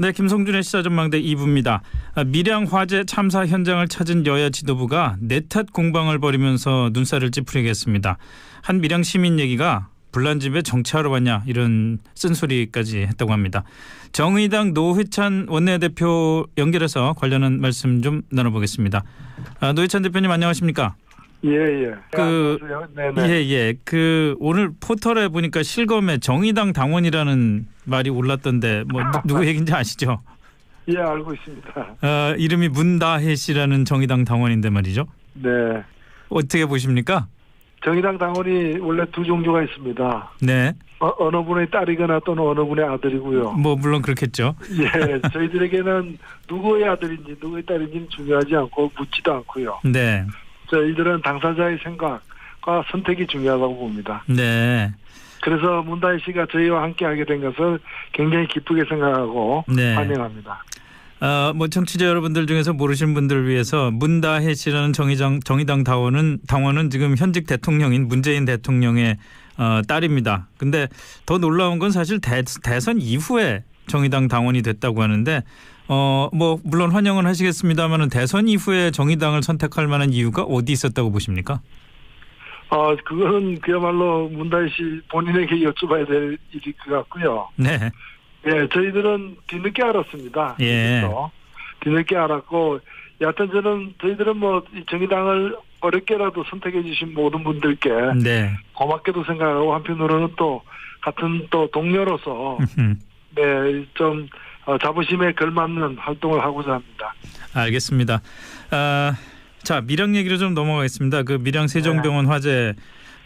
네, 김성준의 시사전망대 2부입니다. 아, 밀양 화재 참사 현장을 찾은 여야 지도부가 내탓 공방을 벌이면서 눈살을 찌푸리게 했습니다. 한 밀양 시민 얘기가 불난 집에 정치하러 왔냐 이런 쓴소리까지 했다고 합니다. 정의당 노회찬 원내대표 연결해서 관련한 말씀 좀 나눠보겠습니다. 아, 노회찬 대표님 안녕하십니까? 예, 예. 그. 예, 예. 그 오늘 포털에 보니까 실검에 정의당 당원이라는 말이 올랐던데 뭐 누- 누구 얘기인지 아시죠? 예, 알고 있습니다. 어, 이름이 문다혜 씨라는 정의당 당원인데 말이죠. 네. 어떻게 보십니까? 정의당 당원이 원래 두 종류가 있습니다. 네. 어, 느 분의 딸이거나 또는 어느 분의 아들이고요. 뭐 물론 그렇겠죠. 예, 저희들에게는 누구의 아들인지 누구의 딸인지는 중요하지 않고 묻지도 않고요. 네. 저희들은 당사자의 생각과 선택이 중요하다고 봅니다. 네. 그래서 문다희 씨가 저희와 함께 하게 된 것을 굉장히 기쁘게 생각하고 네. 환영합니다. 어, 뭐 청취자 여러분들 중에서 모르신 분들을 위해서 문다혜 씨라는 정의당 정의당 당원은 당원은 지금 현직 대통령인 문재인 대통령의 어, 딸입니다. 근데 더 놀라운 건 사실 대, 대선 이후에 정의당 당원이 됐다고 하는데 어, 뭐 물론 환영은 하시겠습니다만은 대선 이후에 정의당을 선택할 만한 이유가 어디 있었다고 보십니까? 어, 그거는 그야말로 문다희 씨 본인에게 여쭤봐야 될 일일 것 같고요. 네. 예, 저희들은 뒤늦게 알았습니다. 예. 그래서 뒤늦게 알았고, 여하튼 저는 저희들은 뭐이 정의당을 어렵게라도 선택해 주신 모든 분들께 네. 고맙게도 생각하고 한편으로는 또 같은 또 동료로서 네, 좀 어, 자부심에 걸맞는 활동을 하고자 합니다. 알겠습니다. 아, 자 밀양 얘기로 좀 넘어가겠습니다. 그 밀양 세종병원 화재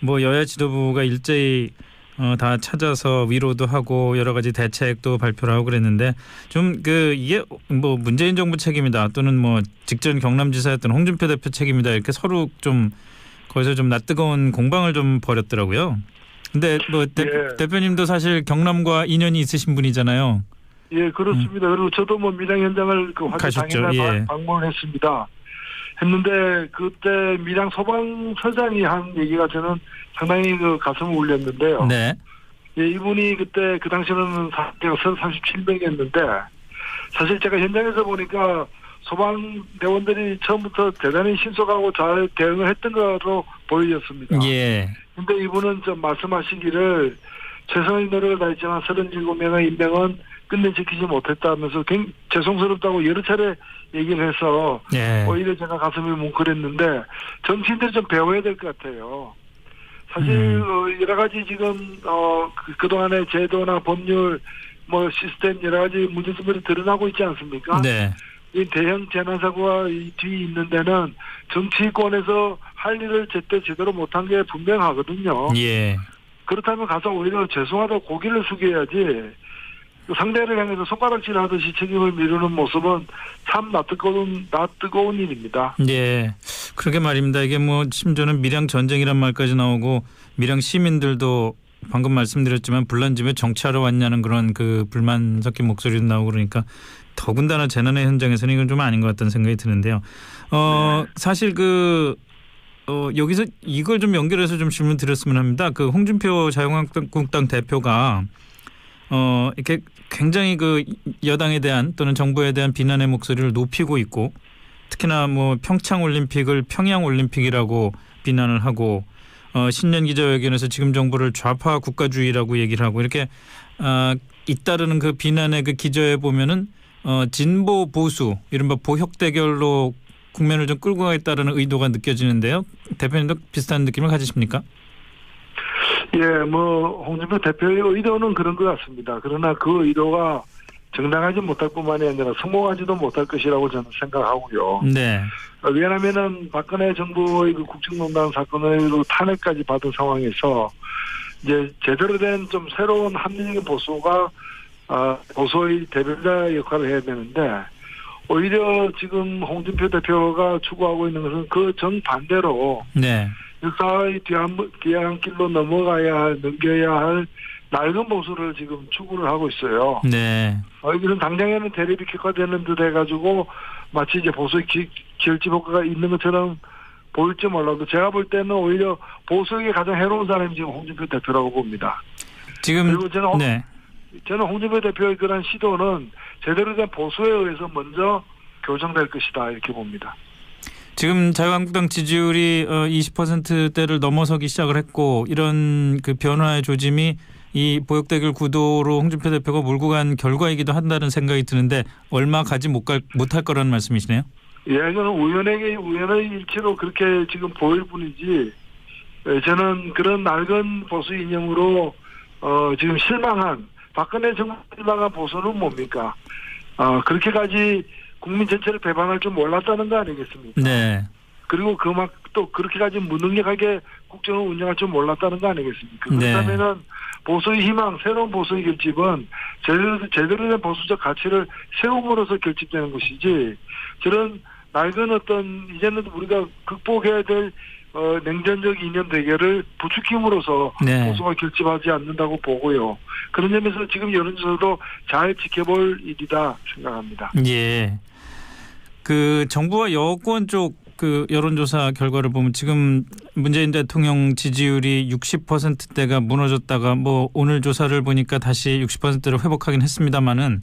뭐 여야 지도부가 일제히 어, 다 찾아서 위로도 하고 여러 가지 대책도 발표를 하고 그랬는데 좀 그 이게 뭐 문재인 정부 책임이다 또는 뭐 직전 경남지사였던 홍준표 대표 책임이다 이렇게 서로 좀 거기서 좀 낯뜨거운 공방을 좀 벌였더라고요. 근데 뭐 대, 예. 대표님도 사실 경남과 인연이 있으신 분이잖아요. 예, 그렇습니다. 그리고 저도 뭐 밀양 현장을 그 화재. 당일날 예. 방- 방문했습니다. 했는데 그때 밀양 소방서장이 한 얘기가 저는 상당히 그 가슴을 울렸는데요. 네. 예, 이분이 그때 그 당시에는 사태가 37명이었는데 사실 제가 현장에서 보니까 소방대원들이 처음부터 대단히 신속하고 잘 대응을 했던 거로 보여졌습니다. 예. 근데 이분은 좀 말씀하시기를 최선의 노력을 다했지만 37명의 인명은 끝내 지키지 못했다면서 굉장히 죄송스럽다고 여러 차례 얘기를 해서 예. 오히려 제가 가슴이 뭉클했는데 정치인들이 좀 배워야 될 것 같아요. 사실 음. 어, 여러 가지 지금 어, 그- 그동안의 제도나 법률 뭐 시스템 여러 가지 문제점들이 드러나고 있지 않습니까? 네. 이 대형 재난사고가 이 뒤에 있는 데는 정치권에서 할 일을 제때 제대로 못한 게 분명하거든요. 예. 그렇다면 가서 오히려 죄송하다고 고개를 숙여야지 그 상대를 향해서 손가락질 하듯이 책임을 미루는 모습은 참 낯뜨거운, 낯뜨거운 일입니다. 예. 그러게 말입니다. 이게 뭐 심지어는 밀양 전쟁이란 말까지 나오고 밀양 시민들도 방금 말씀드렸지만 불난 집에 정치하러 왔냐는 그런 그 불만 섞인 목소리도 나오고 그러니까 더군다나 재난의 현장에서는 이건 좀 아닌 것 같다는 생각이 드는데요. 어 사실 그 어, 여기서 이걸 좀 연결해서 좀 질문 드렸으면 합니다. 그 홍준표 자유한국당 대표가 어 이렇게 굉장히 그 여당에 대한 또는 정부에 대한 비난의 목소리를 높이고 있고 특히나 뭐 평창 올림픽을 평양 올림픽이라고 비난을 하고 어 신년 기자회견에서 지금 정부를 좌파 국가주의라고 얘기를 하고 이렇게 어 잇따르는 그 비난의 그 기저에 보면은 어 진보 보수 이른바 보혁 대결로 국면을 좀 끌고 가겠다라는 의도가 느껴지는데요. 대표님도 비슷한 느낌을 가지십니까? 예, 뭐 홍준표 대표의 의도는 그런 것 같습니다. 그러나 그 의도가 정당하지 못할 뿐만이 아니라 성공하지도 못할 것이라고 저는 생각하고요. 네. 어, 왜냐하면은 박근혜 정부의 그 국정농단 사건으로 탄핵까지 받은 상황에서 이제 제대로 된 좀 새로운 합리적인 보수가 아, 보수의 대변자 역할을 해야 되는데 오히려 지금 홍준표 대표가 추구하고 있는 것은 그 정반대로 네. 역사의 뒤안, 뒤안길로 넘어가야 할, 넘겨야 할 낡은 보수를 지금 추구를 하고 있어요. 네. 어, 이것은 당장에는 대립이 격화되는 듯 해가지고 마치 이제 보수의 기, 결집 효과가 있는 것처럼 보일지 몰라도 제가 볼 때는 오히려 보수에게 가장 해로운 사람이 지금 홍준표 대표라고 봅니다. 지금 그리고 저는 네. 저는 홍준표 대표의 그런 시도는 제대로 된 보수에 의해서 먼저 교정될 것이다 이렇게 봅니다. 지금 자유한국당 지지율이 20%대를 넘어서기 시작을 했고 이런 그 변화의 조짐이 이 보역대결 구도로 홍준표 대표가 몰고 간 결과이기도 한다는 생각이 드는데 얼마 가지 못갈 못할 거라는 말씀이시네요. 예, 이거는 우연의 우연의 일치로 그렇게 지금 보일 뿐이지 예, 저는 그런 낡은 보수 이념으로 어, 지금 실망한 박근혜 정부 실망한 보수는 뭡니까? 어, 그렇게까지 국민 전체를 배반할 줄 몰랐다는 거 아니겠습니까? 네. 그리고 그막 또 그렇게까지 무능력하게 국정을 운영할 줄 몰랐다는 거 아니겠습니까? 네. 그렇다면은 보수의 희망, 새로운 보수의 결집은 제대로, 제대로 된 보수적 가치를 세움으로써 결집되는 것이지 저런 낡은 어떤 이제는 우리가 극복해야 될 어, 냉전적 이념 대결을 부추김으로써 네. 보수가 결집하지 않는다고 보고요. 그런 점에서 지금 여론조사도 잘 지켜볼 일이다 생각합니다. 예. 그 정부와 여권 쪽 그 여론조사 결과를 보면 지금 문재인 대통령 지지율이 60%대가 무너졌다가 뭐 오늘 조사를 보니까 다시 60%를 회복하긴 했습니다만은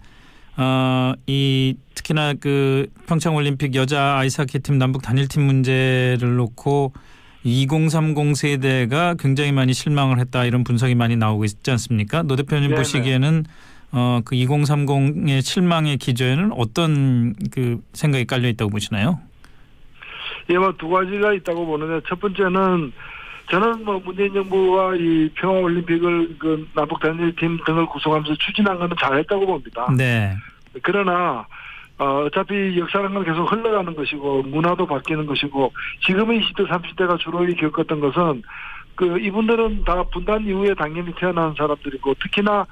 어 이 특히나 그 평창 올림픽 여자 아이스하키 팀 남북 단일팀 문제를 놓고 2030 세대가 굉장히 많이 실망을 했다 이런 분석이 많이 나오고 있지 않습니까? 노 대표님 네네. 보시기에는 어 그 2030의 실망의 기저에는 어떤 그 생각이 깔려 있다고 보시나요? 예, 뭐두 가지가 있다고 보는데 첫 번째는 저는 뭐 문재인 정부가 이 평화 올림픽을 그 남북 단일팀 등을 구성하면서 추진한 거는 잘했다고 봅니다. 네. 그러나 어, 어차피 역사라는 건 계속 흘러가는 것이고 문화도 바뀌는 것이고 지금의 20대 30대가 주로 겪었던 것은 그 이분들은 다 분단 이후에 당연히 태어난 사람들이고 특히나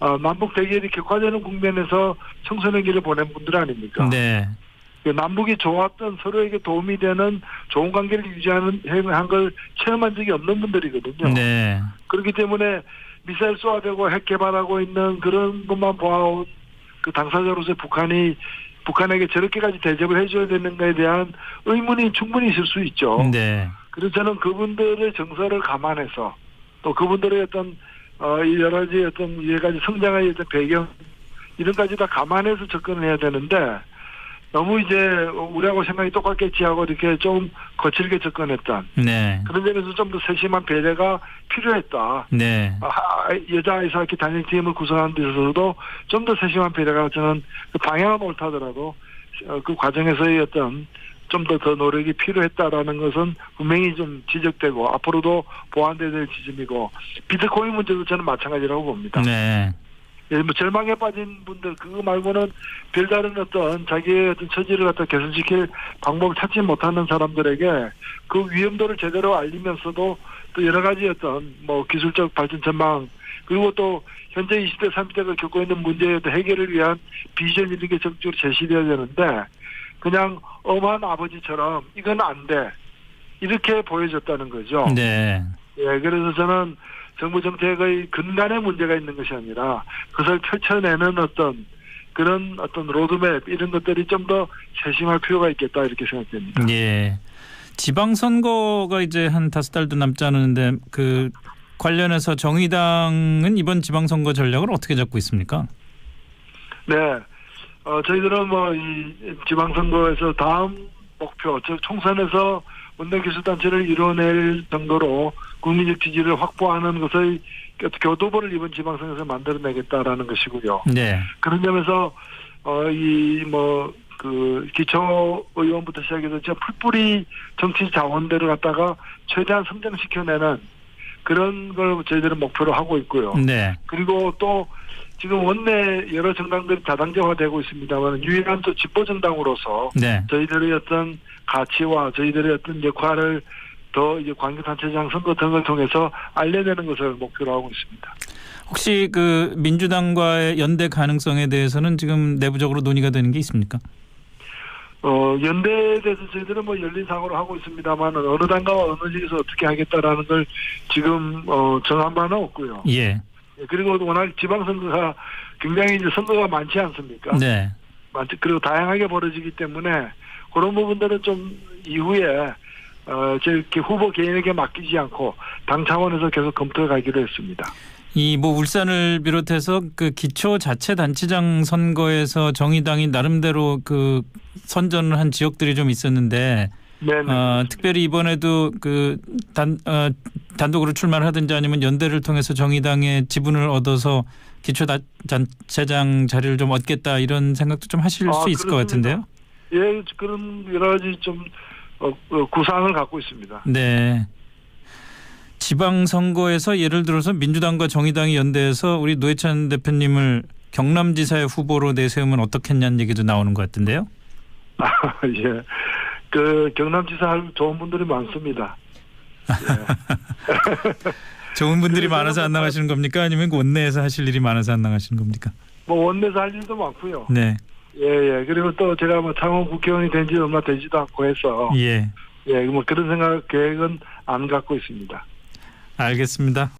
어, 남북 대결이 격화되는 국면에서 청소년기를 보낸 분들 아닙니까? 네. 그 남북이 좋았던 서로에게 도움이 되는 좋은 관계를 유지하는 한걸 체험한 적이 없는 분들이거든요. 네. 그렇기 때문에 미사일 쏘아대고 핵 개발하고 있는 그런 것만 보아온 그 당사자로서 북한이 북한에게 저렇게까지 대접을 해줘야 되는가에 대한 의문이 충분히 있을 수 있죠. 네. 그래서 저는 그분들의 정서를 감안해서 또 그분들의 어떤 어, 이 여러 가지 어떤 여러 가지 성장의 어떤 배경 이런 까지 다 감안해서 접근을 해야 되는데 너무 이제 우리하고 생각이 똑같겠지 하고 이렇게 좀 거칠게 접근했던 네. 그런 점에서 좀 더 세심한 배려가 필요했다. 네. 아, 여자 아이스하키 단일팀을 구성하는 데 있어서도 좀 더 세심한 배려가 저는 그 방향은 옳다더라도 어, 그 과정에서의 어떤 좀 더 더 노력이 필요했다라는 것은 분명히 좀 지적되고 앞으로도 보완돼야 될 지점이고 비트코인 문제도 저는 마찬가지라고 봅니다. 네. 예, 뭐 절망에 빠진 분들 그거 말고는 별다른 어떤 자기의 어떤 처지를 갖다 개선시킬 방법을 찾지 못하는 사람들에게 그 위험도를 제대로 알리면서도 또 여러 가지 어떤 뭐 기술적 발전 전망 그리고 또 현재 20대 30대가 겪고 있는 문제의 어떤 해결을 위한 비전 이런 게 적극적으로 제시돼야 되는데 그냥 엄한 아버지처럼 이건 안 돼 이렇게 보여졌다는 거죠. 네. 예, 그래서 저는 정부 정책의 근간에 문제가 있는 것이 아니라 그것을 펼쳐내는 어떤 그런 어떤 로드맵 이런 것들이 좀 더 세심할 필요가 있겠다 이렇게 생각됩니다. 예. 지방선거가 이제 한 다섯 달도 남지 않았는데 그 관련해서 정의당은 이번 지방선거 전략을 어떻게 잡고 있습니까? 네, 어, 저희들은 뭐 이 지방선거에서 다음 목표, 즉 총선에서 원내교수단체를 이뤄낼 정도로 국민적 지지를 확보하는 것의 교도보를 이번 지방선거에서 만들어내겠다라는 것이고요. 네. 그런 점에서 어 이 뭐 그 기초 의원부터 시작해서 진짜 풀뿌리 정치 자원들을 갖다가 최대한 성장시켜내는 그런 걸 저희들은 목표로 하고 있고요. 네. 그리고 또 지금 원내 여러 정당들이 다당제화되고 있습니다만 유일한 또 집보 정당으로서 네. 저희들의 어떤 가치와 저희들의 어떤 역할을 더 이제 관계단체장 선거 등을 통해서 알려내는 것을 목표로 하고 있습니다. 혹시 그 민주당과의 연대 가능성에 대해서는 지금 내부적으로 논의가 되는 게 있습니까? 어, 연대에 대해서 저희들은 뭐 열린 사고를 하고 있습니다만 어느 당과 어느 지에서 어떻게 하겠다라는 걸 지금 어, 정한 바는 없고요. 예. 예, 그리고 워낙 지방선거가 굉장히 이제 선거가 많지 않습니까? 네. 많지 그리고 다양하게 벌어지기 때문에 그런 부분들은 좀 이후에 어, 저 이렇게 후보 개인에게 맡기지 않고 당 차원에서 계속 검토해 가기로 했습니다. 이 뭐 울산을 비롯해서 그 기초 자체 단체장 선거에서 정의당이 나름대로 그 선전을 한 지역들이 좀 있었는데 네네. 어, 특별히 이번에도 그 단 어, 단독으로 출마를 하든지 아니면 연대를 통해서 정의당의 지분을 얻어서 기초 다- 단체장 자리를 좀 얻겠다 이런 생각도 좀 하실 아, 수 있을 것 그렇습니다. 같은데요. 예, 그런 여러 가지 좀 구상을 갖고 있습니다. 네. 지방 선거에서 예를 들어서 민주당과 정의당이 연대해서 우리 노회찬 대표님을 경남지사의 후보로 내세우면 어떻겠냐는 얘기도 나오는 것 같은데요. 아, 예. 그 경남지사 할 좋은 분들이 많습니다. 좋은 분들이 많아서 안 나가시는 겁니까? 아니면 그 원내에서 하실 일이 많아서 안 나가시는 겁니까? 뭐 원내에서 할 일도 많고요. 네. 예, 예. 그리고 또 제가 뭐 창원 국회의원이 된 지 얼마 되지도 않고 해서 예. 예, 뭐 그런 생각 계획은 안 갖고 있습니다. 알겠습니다.